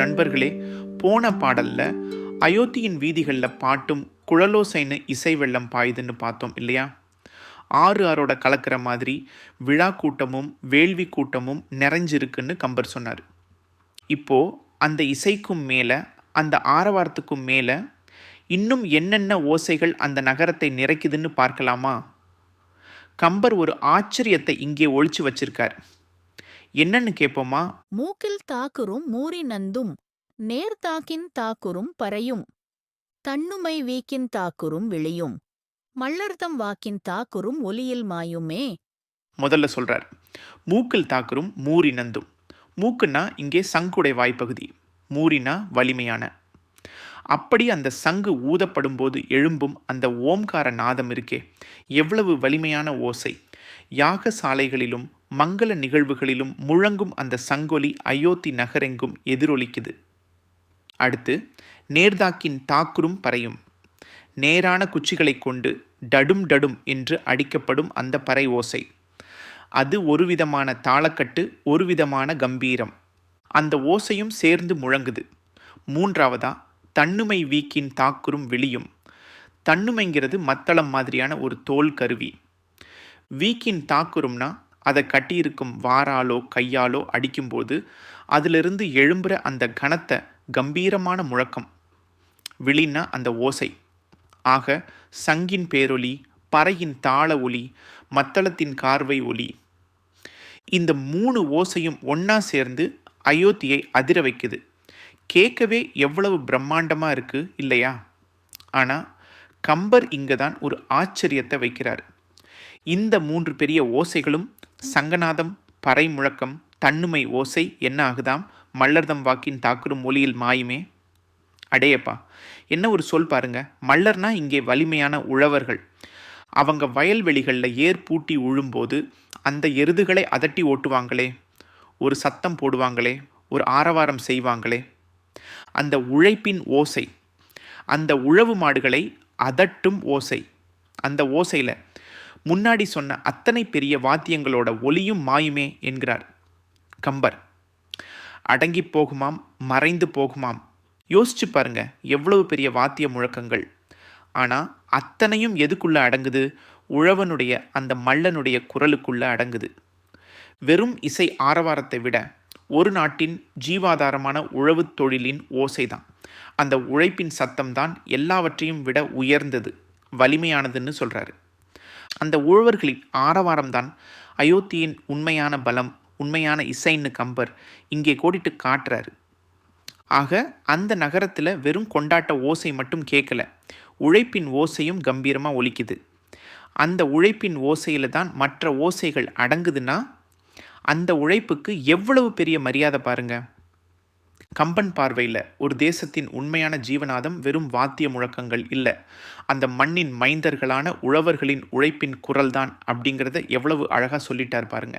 நண்பர்களே போன பாடல்ல அயோத்தியின் வீதிகளில் பாட்டும் குழலோசைன்னு இசை வெள்ளம் பாயுதுன்னு பார்த்தோம் இல்லையா? ஆறு ஆறோட கலக்கிற மாதிரி விழா கூட்டமும் வேள்வி கூட்டமும் நிறைஞ்சிருக்குன்னு கம்பர் சொன்னார். இப்போ அந்த இசைக்கும் மேலே அந்த ஆரவாரத்துக்கும் மேலே இன்னும் என்னென்ன ஓசைகள் அந்த நகரத்தை நிறைக்குதுன்னு பார்க்கலாமா? கம்பர் ஒரு ஆச்சரியத்தை இங்கே ஒழிச்சு வச்சிருக்கார். என்னன்னு கேட்போமா மூக்கில் தாக்குறும் மூரி நந்தும் நேர்தாக்கின் தாக்குறும் பறையும் தன்னுமை வீக்கின் தாக்குறும் விழியும். மள்ளர்தம் வாக்கின் தாக்குறும் ஒலியில் மாயுமே. முதல்ல சொல்றார். மூக்கில் தாக்குறும் மூரி நந்தும் மூக்குன்னா இங்கே சங்குடை வாய்ப்பகுதி மூரினா வலிமையான. அப்படி அந்த சங்கு ஊதப்படும் போது எழும்பும் அந்த ஓம்கார நாதம் இருக்கே எவ்வளவு வலிமையான ஓசை. யாகசாலைகளிலும் மங்கள நிகழ்வுகளிலும் முழங்கும் அந்த சங்கொலி அயோத்தி நகரெங்கும் எதிரொலிக்குது. அடுத்து நேர்தாக்கின் தாக்குரும் பறையும். நேரான குச்சிகளைக் கொண்டு டடும் டடும் என்று அடிக்கப்படும் அந்த பறை ஓசை. அது ஒரு விதமான தாளக்கட்டு ஒரு விதமான கம்பீரம். அந்த ஓசையும் சேர்ந்து முழங்குது. மூன்றாவதா தன்னுமை வீக்கின் தாக்குறும் விழியும். தன்னுமைங்கிறது மத்தளம் மாதிரியான ஒரு தோல் கருவி. வீக்கின் தாக்குறும்னா அதை கட்டியிருக்கும் வாராலோ கையாலோ அடிக்கும்போது அதிலிருந்து எழும்புற அந்த கணத்தை கம்பீரமான முழக்கம். விழின்னா அந்த ஓசை. ஆக சங்கின் பேரொலி பறையின் தாள ஒலி மத்தளத்தின் கார்வை ஒலி. இந்த மூணு ஓசையும் ஒன்றா சேர்ந்து அயோத்தியை அதிர வைக்குது. கேட்கவே எவ்வளவு பிரம்மாண்டமாக இருக்குது இல்லையா? ஆனால் கம்பர் இங்கே தான் ஒரு ஆச்சரியத்தை வைக்கிறார். இந்த மூன்று பெரிய ஓசைகளும் சங்கநாதம் பறை முழக்கம் தன்னுமை ஓசை என்ன ஆகுதாம்? மல்லர்தம் வாக்கின் தாக்குறும் ஒலியில் மாயுமே. அடேயப்பா என்ன ஒரு சொல் பாருங்க. மல்லர்னா இங்கே வலிமையான உழவர்கள். அவங்க வயல்வெளிகளில் ஏர் பூட்டி உழும்போது அந்த எருதுகளை அதட்டி ஓட்டுவாங்களே. ஒரு சத்தம் போடுவாங்களே. ஒரு ஆரவாரம் செய்வாங்களே. அந்த உழைப்பின் ஓசை. அந்த உழவு மாடுகளை அதட்டும் ஓசை. அந்த ஓசையில் முன்னாடி சொன்ன அத்தனை பெரிய வாத்தியங்களோட ஒலியும் மாயுமே என்கிறார். கம்பர். அடங்கி போகுமாம் மறைந்து போகுமாம். யோசிச்சு பாருங்க எவ்வளவு பெரிய வாத்திய முழக்கங்கள். ஆனால் அத்தனையும் எதுக்குள்ளே அடங்குது? உழவனுடைய அந்த மல்லனுடைய குரலுக்குள்ளே அடங்குது. வெறும் இசை ஆரவாரத்தை விட ஒரு நாட்டின் ஜீவாதாரமான உழவுத் தொழிலின் ஓசைதான். அந்த உழைப்பின் சத்தம்தான் எல்லாவற்றையும் விட உயர்ந்தது வலிமையானதுன்னு சொல்கிறாரு அந்த உழவர்களின் ஆரவாரம்தான் அயோத்தியின் உண்மையான பலம் உண்மையான இசைன்னு கம்பர் இங்கே கோடிட்டு காட்டுறாரு. ஆக அந்த நகரத்தில் வெறும் கொண்டாட்ட ஓசை மட்டும் கேட்கல உழைப்பின் ஓசையும் கம்பீரமாக ஒலிக்குது. அந்த உழைப்பின் ஓசையில் தான் மற்ற ஓசைகள் அடங்குதுன்னா அந்த உழைப்புக்கு எவ்வளவு பெரிய மரியாதை பாருங்கள் கம்பன் பார்வையில் ஒரு தேசத்தின் உண்மையான ஜீவநாதம் வெறும் வாத்திய முழக்கங்கள் இல்லை. அந்த மண்ணின் மைந்தர்களான உழவர்களின் உழைப்பின் குரல்தான் அப்படிங்கிறத எவ்வளவு அழகாக சொல்லிட்டார் பாருங்க.